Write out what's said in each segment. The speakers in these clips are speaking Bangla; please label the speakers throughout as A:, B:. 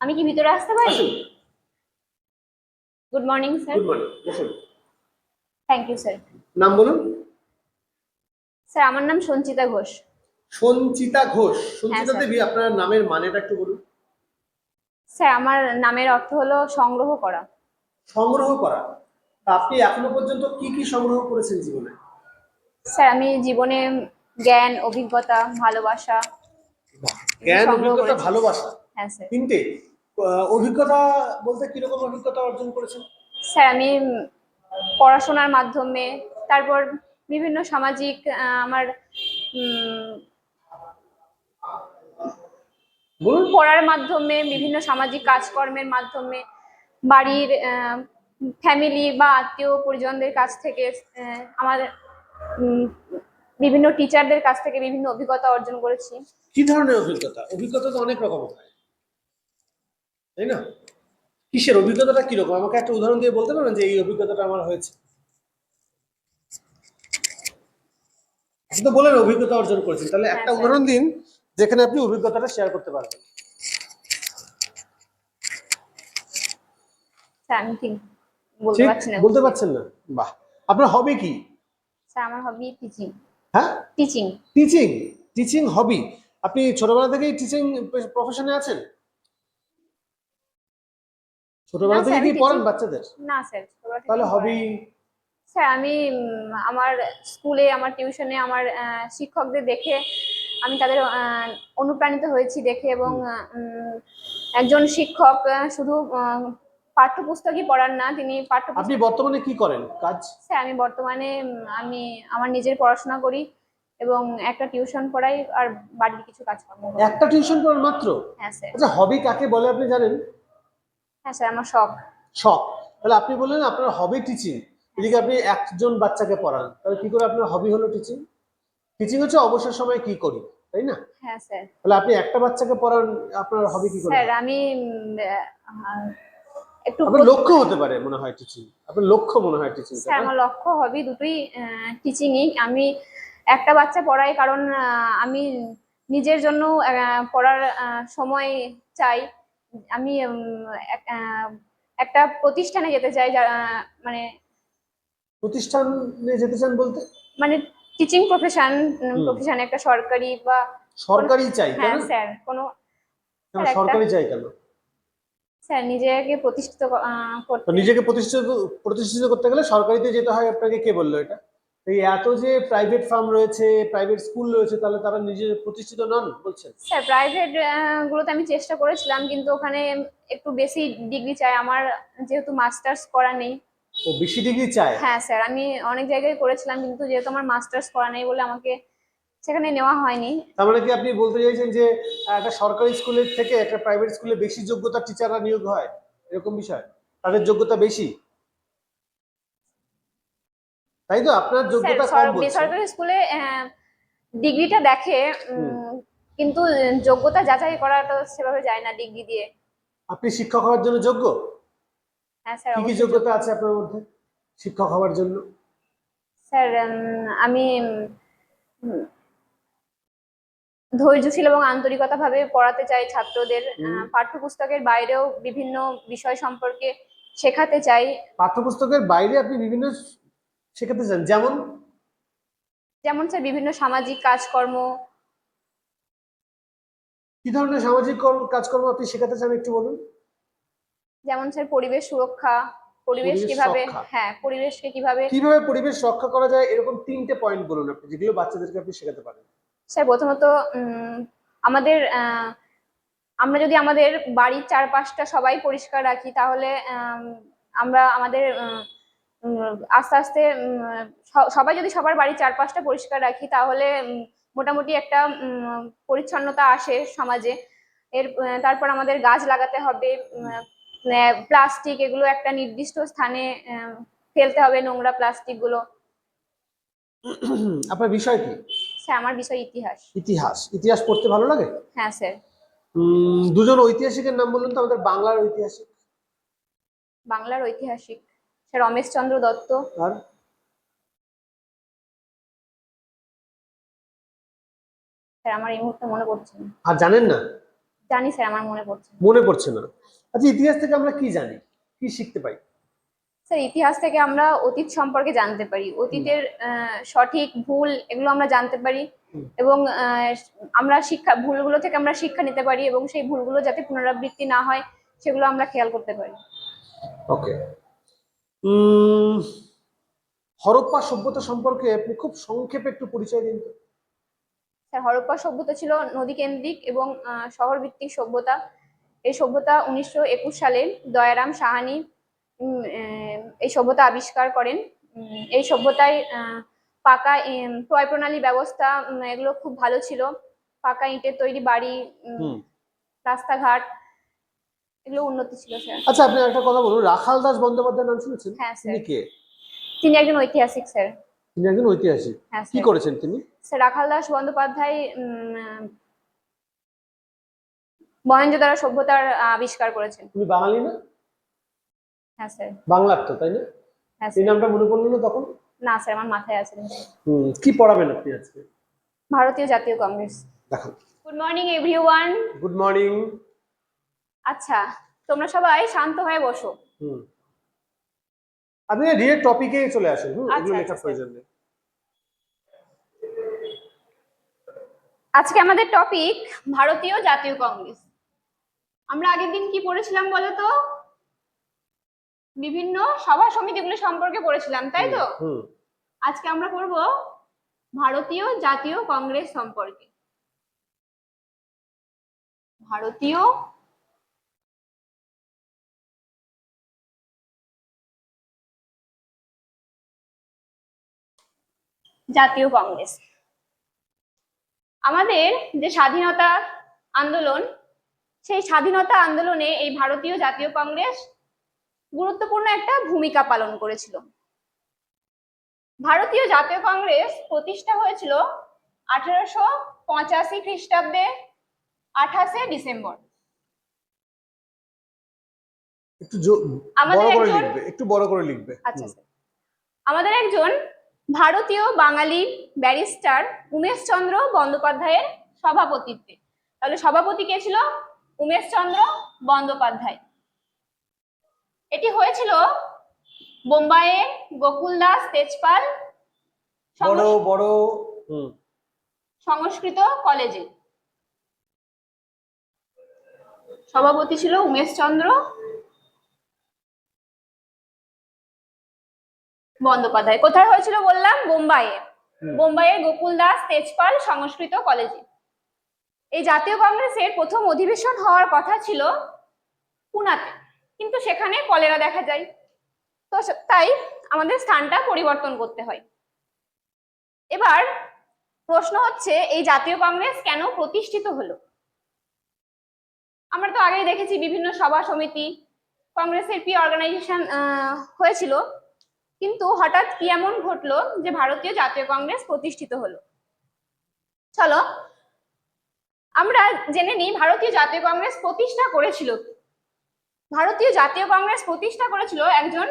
A: আমি কি ভিতরে আসতে পারি? Good morning sir
B: good morning বসুন
A: থ্যাংক ইউ স্যার
B: নাম বলুন।
A: স্যার আমার নাম সঞ্চিতা ঘোষ।
B: সঞ্চিতা ঘোষ। সঞ্চিতা দেবী আপনার নামের মানেটা একটু বলুন।
A: স্যার আমার নামের অর্থ হলো সংগ্রহ করা।
B: সংগ্রহ করা। তা আপনি এখনও পর্যন্ত কি কি সংগ্রহ করেছেন জীবনে?
A: স্যার আমি জীবনে জ্ঞান অভিজ্ঞতা ভালোবাসা
B: জ্ঞান অভিজ্ঞতা ভালোবাসা।
A: হ্যাঁ স্যার
B: তিনটে? অভিজ্ঞতা বলতে কীরকম অভিজ্ঞতা অর্জন করেছেন?
A: স্যার আমি পড়াশোনার মাধ্যমে তারপর বিভিন্ন সামাজিক আমার পড়ার মাধ্যমে বিভিন্ন সামাজিক কাজকর্মের মাধ্যমে বাড়ির ফ্যামিলি বা আত্মীয় পরিজনদের কাছ থেকে আমার বিভিন্ন টিচারদের কাছ থেকে বিভিন্ন অভিজ্ঞতা অর্জন করেছি।
B: কি ধরনের অভিজ্ঞতা? অভিজ্ঞতা তো অনেক রকম হয়। তাই না? কিসের অভিজ্ঞতাটা কীরকম? আমাকে একটা উদাহরণ দিয়ে বলতে পারবেন যে এই অভিজ্ঞতাটা আমার হয়েছে। আপনি তো বলেন অভিজ্ঞতা অর্জন করেছেন। তাহলে
A: হ্যাঁ,
B: একটা উদাহরণ দিন যেখানে আপনি অভিজ্ঞতাটা শেয়ার করতে পারবেন।
A: আমি ঠিক বলতে পারছি না।
B: বলতে পারছেন না? বাহ! আপনার হবি কি?
A: স্যার আমার হবি টিচিং
B: হ্যাঁ?
A: টিচিং
B: টিচিং টিচিং হবি আপনি ছোটবেলা থেকেই টিচিং প্রফেশনে আছেন? ছোটবেলা থেকে কি পড়ান বাচ্চাদের?
A: না স্যার ছোটবেলা
B: তাহলে হবি
A: স্যার আমি আমার স্কুলে আমার টিউশনে আমার শিক্ষকদের দেখে আমি তাদের অনুপ্রাণিত হয়েছি দেখে এবং একজন শিক্ষক শুধু পাঠ্যপুস্তকই পড়ান না তিনি
B: পাঠ্য
A: আপনি
B: বর্তমানে কি করেন কাজ?
A: স্যার আমি বর্তমানে আমি আমার নিজের পড়াশোনা করি এবং একটা টিউশন পড়াই আর বাড়ির কিছু কাজকর্ম করি।
B: একটা টিউশন করেন মাত্র?
A: হ্যাঁ স্যার।
B: আচ্ছা হবি কাকে বলে আপনি জানেন?
A: হ্যাঁ স্যার আমার শখ।
B: শখ। তাহলে আপনি বললেন আপনার হবি টিচিং এদিকে আপনি একজন বাচ্চাকে পড়ান তাহলে কি করে আপনার হবি হলো টিচিং টিচিং হচ্ছে অবসর সময় কি করি তাই না?
A: হ্যাঁ স্যার।
B: তাহলে আপনি একটা বাচ্চাকে পড়ান আপনার হবি কি করে?
A: স্যার আমি একটু
B: আপনার লক্ষ্য হতে পারে মনে হয় টিচিং আপনার লক্ষ্য মনে হয় টিচিং
A: স্যার আমার লক্ষ্য হবি দুটোই টিচিংই আমি একটা বাচ্চা পড়াই কারণ আমি নিজের জন্য পড়ার সময় চাই। আমি একটা প্রতিষ্ঠানে যেতে চাই যারা মানে
B: প্রতিষ্ঠানে যেতে চান বলতে?
A: মানে টিচিং প্রফেশন প্রফেশন একটা সরকারি বা
B: সরকারি চাই
A: হ্যাঁ স্যার কোনো
B: সরকারি চাই কেন?
A: স্যার নিজেকে প্রতিষ্ঠিত করতে
B: নিজেকে প্রতিষ্ঠিত প্রতিষ্ঠিত করতে গেলে সরকারিতে যেতে হয় আপনাকে কে বলল এটা? এই এত যে প্রাইভেট ফার্ম রয়েছে প্রাইভেট স্কুল রয়েছে তাহলে তারা নিজে প্রতিষ্ঠিত নন বলছেন?
A: স্যার প্রাইভেট গুলোতে আমি চেষ্টা করেছিলাম কিন্তু ওখানে একটু বেশি ডিগ্রি চাই। আমার যেহেতু মাস্টার্স করা নেই।
B: ও বেশি ডিগ্রি চায়?
A: হ্যাঁ স্যার আমি অনেক জায়গায় করেছিলাম কিন্তু যেহেতু আমার মাস্টার্স করা নেই বলে আমাকে সেখানে নেওয়া হয়নি।
B: তার মানে কি আপনি বলতে চাইছেন যে একটা সরকারি স্কুলের থেকে একটা প্রাইভেট স্কুলে বেশি যোগ্যতা টিচাররা নিয়োগ হয়? এরকম বিষয়? তাদের যোগ্যতা বেশি? তাই তো? আপনার যোগ্যতা কম বলছে।
A: বেসরকারি স্কুলে ডিগ্রিটা দেখে কিন্তু যোগ্যতা যাচাই করাটা সেভাবে যায় না ডিগ্রি দিয়ে।
B: আপনি শিক্ষক হওয়ার জন্য যোগ্য?
A: হ্যাঁ স্যার
B: কি কি যোগ্যতা আছে আপনার মধ্যে শিক্ষক হওয়ার জন্য?
A: স্যার আমি ধৈর্যশীল এবং আন্তরিকতা ভাবে পড়াতে চাই ছাত্রদের। পাঠ্যপুস্তকের বাইরেও বিভিন্ন বিষয় সম্পর্কে শেখাতে চাই।
B: পাঠ্যপুস্তকের বাইরে আপনি বিভিন্ন শেখাতে চান যেমন
A: যেমন স্যার বিভিন্ন সামাজিক কাজকর্ম।
B: কি ধরনের সামাজিক কাজকর্ম আপনি শেখাতে চান একটু বলুন?
A: যেমন স্যার পরিবেশ সুরক্ষা পরিবেশ কীভাবে হ্যাঁ পরিবেশকে কীভাবে
B: কীভাবে পরিবেশ রক্ষা করা যায় এরকম তিনটে পয়েন্ট বলুন আপনি যেগুলো বাচ্চাদেরকে আপনি শেখাতে পারেন।
A: স্যার প্রথমত আমাদের আমরা যদি আমাদের বাড়ির চারপাশটা সবাই পরিষ্কার রাখি তাহলে আম, আমরা আমাদের আস্তে আস্তে সবাই যদি সবার বাড়ির চারপাশটা পরিষ্কার রাখি তাহলে মোটামুটি একটা পরিচ্ছন্নতা আসে সমাজে। এর তারপর আমাদের গাছ লাগাতে হবে প্লাস্টিক এগুলো একটা নির্দিষ্ট স্থানে ফেলতে হবে নোংরা প্লাস্টিকগুলো।
B: আপনার বিষয় কি?
A: স্যার আমার বিষয় ইতিহাস।
B: ইতিহাস। ইতিহাস পড়তে ভালো লাগে?
A: হ্যাঁ স্যার।
B: দুজন ঐতিহাসিকের নাম বলুন তো আমাদের বাংলার ঐতিহাসিক।
A: বাংলার ঐতিহাসিক। স্যার রমেশচন্দ্র দত্ত।
B: আর?
A: স্যার আমার এই মুহূর্তে মনে পড়ছে না।
B: আর জানেন না?
A: জানি স্যার আমার মনে পড়ছে না।
B: মনে পড়ছে না। আচ্ছা ইতিহাস থেকে আমরা কি জানি? কি শিখতে পাই
A: স্যার ইতিহাস থেকে আমরা অতীত সম্পর্কে জানতে পারি। অতীতের আহ, সঠিক ভুল এগুলো আমরা জানতে পারি।
B: হুম।
A: এবং আহ, আমরা শিক্ষা ভুলগুলো থেকে আমরা শিক্ষা নিতে পারি এবং সেই ভুলগুলো যাতে পুনরাবৃত্তি না হয় সেগুলো আমরা খেয়াল করতে পারি।
B: ওকে। হরপ্পা সভ্যতা সম্পর্কে আপনি খুব সংক্ষেপে একটু পরিচয় দিন তো।
A: স্যার হরপ্পা সভ্যতা ছিল নদী কেন্দ্রিক এবং শহর ভিত্তিক সভ্যতা। এই সভ্যতা উনিশশো একুশ সালে দয়ারাম সাহানি এই সভ্যতা আবিষ্কার করেন। এই সভ্যতায় পাকা ক্রয় প্রণালী ব্যবস্থা এগুলো খুব ভালো ছিল। পাকা ইটের তৈরি বাড়ি রাস্তাঘাট এগুলো উন্নতি ছিল স্যার
B: আচ্ছা আপনি একটা কথা বলুন রাখাল দাস বন্দ্যোপাধ্যায়ের নাম শুনেছেন?
A: হ্যাঁ স্যার
B: তিনি কে?
A: তিনি একজন ঐতিহাসিক স্যার
B: তিনি একজন ঐতিহাসিক।
A: হ্যাঁ
B: কি করেছেন তিনি?
A: স্যার রাখাল দাস বন্দ্যোপাধ্যায় মহেঞ্জোদারো সভ্যতার আবিষ্কার করেছেন।
B: তুমি বাঙালি না?
A: হ্যাঁ স্যার
B: বাংলার তো তাই না?
A: হ্যাঁ
B: এই নামটা মনে পড়ল না তখন?
A: না স্যার আমার মাথায় আছে
B: হুম, কি পড়াবেন আপনি আজকে?
A: ভারতীয় জাতীয় কংগ্রেস।
B: দেখান।
A: Good morning everyone
B: good morning
A: আচ্ছা তোমরা সবাই শান্ত হয়ে বসো।
B: হুম। আপনি ডিরেক্ট টপিকে চলে আসুন হুম
A: আচ্ছা,
B: এগুলো
A: আচ্ছা,
B: লেখার প্রয়োজন নেই।
A: আজকে আমাদের টপিক ভারতীয় জাতীয় কংগ্রেস। আমরা আগের দিন কি পড়েছিলাম বলো তো? বিভিন্ন সভা সমিতিগুলি সম্পর্কে পড়েছিলাম তাই তো?
B: হুম।
A: আজকে আমরা পড়ব ভারতীয় জাতীয় কংগ্রেস সম্পর্কে। ভারতীয় জাতীয় কংগ্রেস। আমাদের যে স্বাধীনতা আন্দোলন সেই স্বাধীনতা আন্দোলনে এই ভারতীয় জাতীয় কংগ্রেস গুরুত্বপূর্ণ একটা ভূমিকা পালন করেছিল। ভারতীয় জাতীয় কংগ্রেস প্রতিষ্ঠা হয়েছিল আঠারোশো পঁচাশি খ্রিস্টাব্দে আঠাশে ডিসেম্বর।
B: একটু
A: আমাদের
B: বড় করে
A: একজন-
B: লিখবে একটু বড় করে লিখবে।
A: আচ্ছা আমাদের একজন ভারতীয় বাঙালি ব্যারিস্টার উমেশচন্দ্র বন্দ্যোপাধ্যায়ের সভাপতিত্বে। তাহলে সভাপতি কে ছিল? উমেশচন্দ্র বন্দ্যোপাধ্যায়। এটি হয়েছিল বোম্বাইয়ের গোকুল দাস তেজপাল
B: বড় বড়
A: সংস্কৃত কলেজে। সভাপতি ছিল উমেশচন্দ্র বন্দ্যোপাধ্যায়। কোথায় হয়েছিল বললাম? বোম্বাইয়ে। বোম্বাইয়ের গোকুল দাস তেজপাল সংস্কৃত কলেজে। এই জাতীয় কংগ্রেসের প্রথম অধিবেশন হওয়ার কথা ছিল পুনাতে। কিন্তু সেখানে কলেরা দেখা যায়। তো তাই আমাদের স্থানটা পরিবর্তন করতে হয়। এবার প্রশ্ন হচ্ছে এই জাতীয় কংগ্রেস কেন প্রতিষ্ঠিত হলো? আমরা তো আগেই দেখেছি বিভিন্ন সভা সমিতি কংগ্রেসের পি অর্গানাইজেশন হয়েছিল। কিন্তু হঠাৎ কি এমন ঘটলো যে ভারতীয় জাতীয় কংগ্রেস প্রতিষ্ঠিত হলো? চলো, আমরা জেনে নিই ভারতীয় জাতীয় কংগ্রেস প্রতিষ্ঠা করেছিল? ভারতীয় জাতীয় কংগ্রেস প্রতিষ্ঠা করেছিল একজন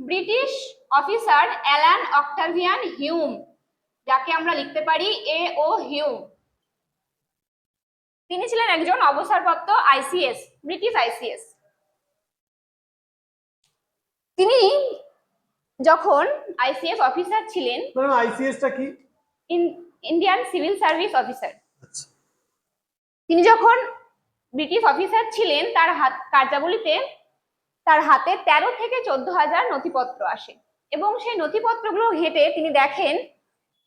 A: British officer Allan Octavian Hume, যাকে আমরা লিখতে পারি এ ও হিউম। তিনি ছিলেন একজন অবসরপ্রাপ্ত আইসিএস, ব্রিটিশ আইসিএস। তিনি যখন আইসিএস অফিসার ছিলেন
B: ম্যাডাম আইসিএস টা কি?
A: ইন্ডিয়ান সিভিল সার্ভিস অফিসার তিনি যখন ব্রিটিশ অফিসার ছিলেন তার হাত কার্যাবলীতে তার হাতে তেরো থেকে চোদ্দ হাজার নথিপত্র আসে। এবং সেই নথিপত্রগুলো ঘেটে তিনি দেখেন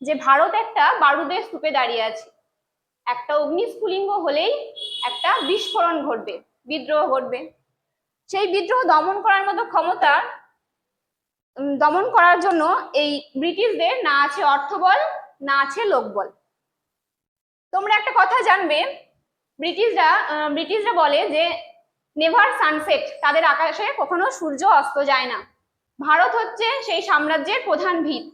A: যে ভারত একটা বারুদের স্তূপে দাঁড়িয়ে আছে। একটা অগ্নিস্ফুলিঙ্গ হলেই একটা বিস্ফোরণ ঘটবে বিদ্রোহ ঘটবে। সেই বিদ্রোহ দমন করার মতো ক্ষমতা দমন করার জন্য এই ব্রিটিশদের না আছে অর্থবল, না আছে লোকবল। তোমরা একটা কথা জানবে, ব্রিটিশরা ব্রিটিশরা বলে যে নেভার সানসেট তাদের আকাশে কখনো সূর্য অস্ত যায় না। ভারত হচ্ছে সেই সাম্রাজ্যের প্রধান ভিত।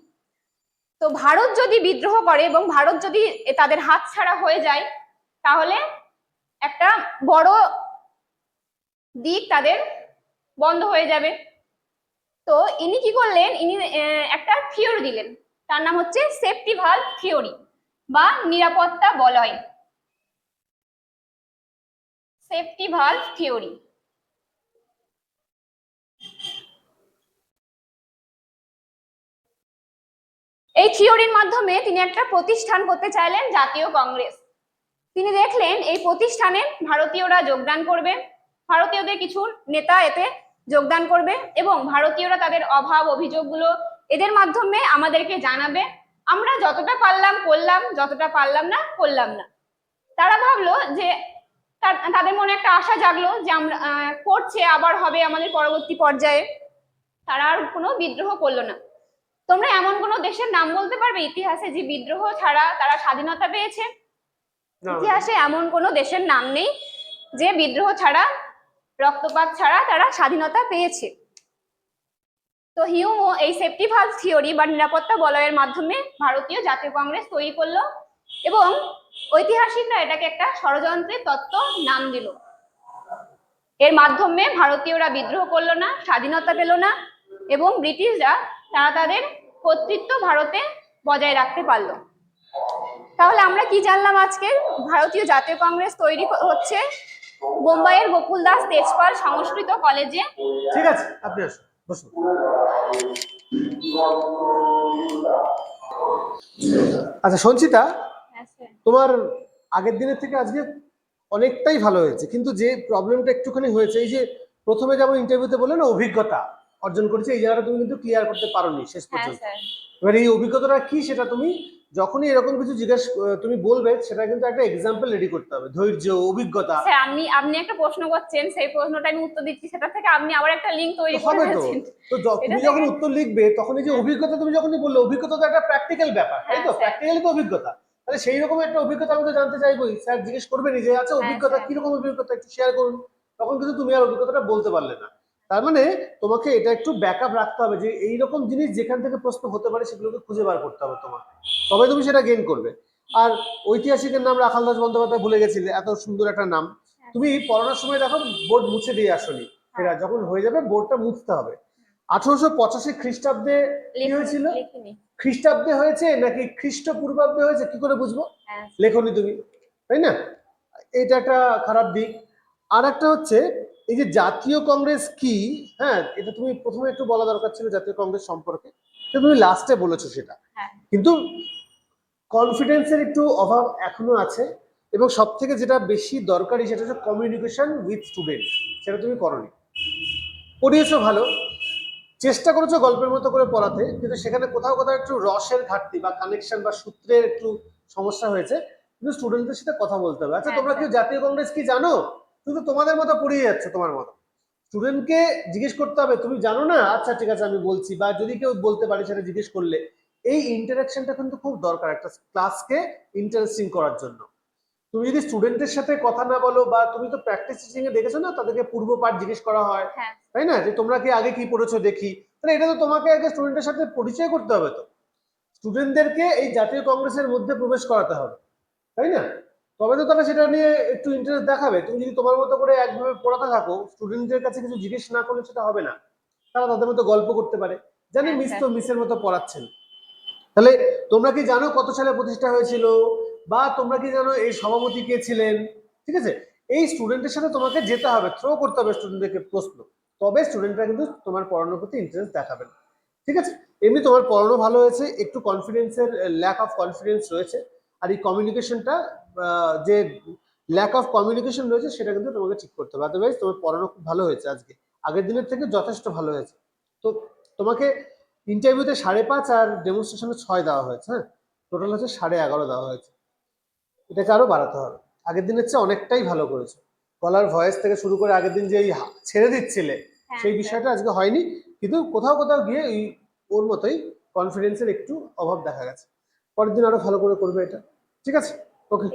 A: তো ভারত যদি বিদ্রোহ করে এবং ভারত যদি তাদের হাত ছাড়া হয়ে যায়, তাহলে একটা বড় দিক তাদের বন্ধ হয়ে যাবে। তো ইনি কি করলেন? ইনি একটা থিওরি দিলেন। তার নাম হচ্ছে সেফটি ভাল্ভ থিওরি বা নিরাপত্তা বলয়। Safety valve theory. এই থিওরির মাধ্যমে তিনি একটা প্রতিষ্ঠান করতে চাইলেন জাতীয় কংগ্রেস। তিনি দেখলেন এই প্রতিষ্ঠানে ভারতীয়রা যোগদান করবে। ভারতীয়দের কিছু নেতা এতে যোগদান করবে এবং ভারতীয়রা তাদের অভাব অভিযোগগুলো এদের মাধ্যমে আমাদেরকে জানাবে। আমরা যতটা পারলাম করলাম যতটা পারলাম না করলাম না। তারা ভাবলো যে তাদের মনে একটা আশা জাগলো যে আমরা করছে আবার হবে আমাদের পরবর্তী পর্যায়ে। তারা আর কোনো বিদ্রোহ করল না। তোমরা এমন কোনো দেশের নাম বলতে পারবে ইতিহাসে যে বিদ্রোহ ছাড়া তারা স্বাধীনতা পেয়েছে? ইতিহাসে এমন কোনো দেশের নাম নেই যে বিদ্রোহ ছাড়া রক্তপাত ছাড়া তারা স্বাধীনতা পেয়েছে। তো হিউমো এই সেফটি ভালভ থিওরি বা নিরাপত্তা বলয়ের মাধ্যমে ভারতীয় জাতীয় কংগ্রেস তৈরি করল এবং ঐতিহাসিকরা এটাকে একটা ষড়যন্ত্রের তত্ত্ব নাম দিল। এর মাধ্যমে ভারতীয়রা বিদ্রোহ করল না, স্বাধীনতা পেল না এবং ব্রিটিশরা তারা তাদের কর্তৃত্ব ভারতে বজায় রাখতে পারল। তাহলে আমরা কি জানলাম আজকে? ভারতীয় জাতীয় কংগ্রেস তৈরি হচ্ছে বোম্বাইয়ের গোকুল দাস তেজপাল সংস্কৃত কলেজে
B: ঠিক আছে আপনি আসুন বসুন। আচ্ছা সঞ্চিতা তোমার আগের দিনের থেকে আজকে অনেকটাই ভালো হয়েছে কিন্তু যে প্রবলেমটা একটুখানি হয়েছে এই যে প্রথমে যেমন ইন্টারভিউতে বললে না অভিজ্ঞতা অর্জন করেছে এই জায়গাটা তুমি কিন্তু ক্লিয়ার করতে পারোনি শেষ
A: হ্যাঁ
B: পর্যন্ত। এবার এই অভিজ্ঞতাটা কি সেটা তুমি যখনই এরকম কিছু জিজ্ঞেস তুমি বলবে সেটা কিন্তু একটা এক্সাম্পল রেডি করতে হবে। ধৈর্য অভিজ্ঞতা।
A: স্যার আপনি আপনি একটা প্রশ্ন করছেন সেই প্রশ্নটা আমি উত্তর দিচ্ছি সেটা থেকে আপনি আবার একটা লিঙ্ক তৈরি করে
B: হবে তো। তুমি যখন উত্তর লিখবে তখন এই যে অভিজ্ঞতা তুমি যখনই বললে অভিজ্ঞতা তো একটা প্র্যাকটিক্যাল ব্যাপার তাই তো?
A: হ্যাঁ,
B: প্র্যাকটিক্যালি তো অভিজ্ঞতা। তাহলে সেই রকম একটা অভিজ্ঞতা আমি তো জানতে চাইবোই স্যার জিজ্ঞেস করবেনই যে আচ্ছা
A: হ্যাঁ,
B: অভিজ্ঞতা
A: স্যার।
B: কীরকম অভিজ্ঞতা? একটু শেয়ার করুন। তখন কিন্তু তুমি আর অভিজ্ঞতাটা বলতে পারলে না। তার মানে তোমাকে এটা একটু ব্যাকআপ রাখতে হবে যে এই রকম জিনিস যেখান থেকে প্রশ্ন হতে পারে সেগুলোকে খুঁজে বার করতে হবে তোমার তবে তুমি সেটা গেইন করবে। আর ঐতিহাসিকের নাম রাখাল দাস বন্দ্যোপাধ্যায় ভুলে গেছিলে এত সুন্দর একটা নাম। তুমি পড়ানোর সময় দেখো বোর্ড মুছে দিয়ে আসনি। সেটা যখন হয়ে যাবে বোর্ডটা মুছতে হবে। আঠারোশো পঁচাশি খ্রিস্টাব্দে কি হয়েছিল? খ্রিস্টাব্দে হয়েছে নাকি খ্রিস্টপূর্বাব্দে হয়েছে? কি করে বুঝব?
A: হ্যাঁ।
B: লেখনি তুমি তাই না? এটা একটা খারাপ দিক। আর একটা হচ্ছে এই যে জাতীয় কংগ্রেস কি? হ্যাঁ এটা তুমি প্রথমে একটু বলা দরকার ছিল জাতীয় কংগ্রেস সম্পর্কে। তুমি লাস্টে বলেছ সেটা।
A: হ্যাঁ।
B: কিন্তু কনফিডেন্সের একটু অভাব এখনও আছে এবং সব থেকে যেটা বেশি দরকারি সেটা হচ্ছে কমিউনিকেশন উইথ স্টুডেন্ট সেটা তুমি করনি। পড়িয়েছো ভালো। চেষ্টা করেছ গল্পের মতো করে পড়াতে কিন্তু সেখানে কোথাও কোথাও একটু রসের ঘাটতি বা কানেকশন বা সূত্রের একটু সমস্যা হয়েছে। কিন্তু স্টুডেন্টদের সাথে কথা বলতে হবে। আচ্ছা
A: হ্যাঁ,
B: তোমরা কি জাতীয় কংগ্রেস কি জানো? কিন্তু তোমাদের মতো পড়িয়ে যাচ্ছে তোমার মতো। স্টুডেন্টকে জিজ্ঞেস করতে হবে তুমি জানো না? আচ্ছা ঠিক আছে আমি বলছি। বা যদি কেউ বলতে পারে সেটা জিজ্ঞেস করলে। এই ইন্টারাকশনটা কিন্তু খুব দরকার একটা ক্লাসকে ইন্টারেস্টিং করার জন্য। তুমি যদি স্টুডেন্টের সাথে কথা না বলো বা তুমি তো প্র্যাকটিস টিচিং এ দেখেছ না তাদেরকে পূর্ব পাঠ জিজ্ঞেস করা হয়।
A: হ্যাঁ।
B: তাই না? যে তোমরা কি আগে কি পড়েছো দেখি। তাহলে এটা তো তোমাকে আগে স্টুডেন্টের সাথে পরিচয় করতে হবে তো। স্টুডেন্টদেরকে এই জাতীয় কংগ্রেসের মধ্যে প্রবেশ করাতে হবে। তাই না? তবে তো তারা সেটা নিয়ে একটু ইন্টারেস্ট দেখাবে। তুমি যদি তোমার মতো করে একভাবে পড়াতে থাকো স্টুডেন্টদের কাছে কিছু জিজ্ঞেস না করলে সেটা হবে না। তারা তাদের মতো গল্প করতে পারে। জানি মিস তো মিসের মতো পড়াচ্ছেন। তাহলে তোমরা কি জানো কত সালে প্রতিষ্ঠা হয়েছিল? বা তোমরা কি জানো এই সভাপতি কে ছিলেন? ঠিক আছে? এই স্টুডেন্টের সাথে তোমাকে যেতে হবে থ্রো করতে হবে স্টুডেন্টদেরকে প্রশ্ন। তবে স্টুডেন্টরা কিন্তু তোমার পড়ানোর প্রতি ইন্টারেস্ট দেখাবে ঠিক আছে? এমনি তোমার পড়ানো ভালো হয়েছে একটু কনফিডেন্সের ল্যাক অফ কনফিডেন্স রয়েছে। আর এই কমিউনিকেশনটা যে ল্যাক অফ কমিউনিকেশন রয়েছে সেটা কিন্তু তোমাকে ঠিক করতে হবে। আদারওয়াইজ তোমার পড়ানো খুব ভালো হয়েছে আজকে। আগের দিনের থেকে যথেষ্ট ভালো হয়েছে। তো তোমাকে ইন্টারভিউতে সাড়ে পাঁচ আর ডেমনস্ট্রেশনে ছয় দেওয়া হয়েছে হ্যাঁ? টোটাল হচ্ছে সাড়ে এগারো দেওয়া হয়েছে। এটাকে আরও বাড়াতে হবে। আগের দিনের চেয়ে অনেকটাই ভালো করেছ। গলার ভয়েস থেকে শুরু করে আগের দিন যে এই ছেড়ে দিচ্ছিলে
A: হ্যাঁ,
B: সেই বিষয়টা আজকে হয়নি। কিন্তু কোথাও কোথাও গিয়ে এই ওর মতোই কনফিডেন্সের একটু অভাব দেখা গেছে। পরের দিন আরও ভালো করে করবে এটা। ঠিক আছে? ওকে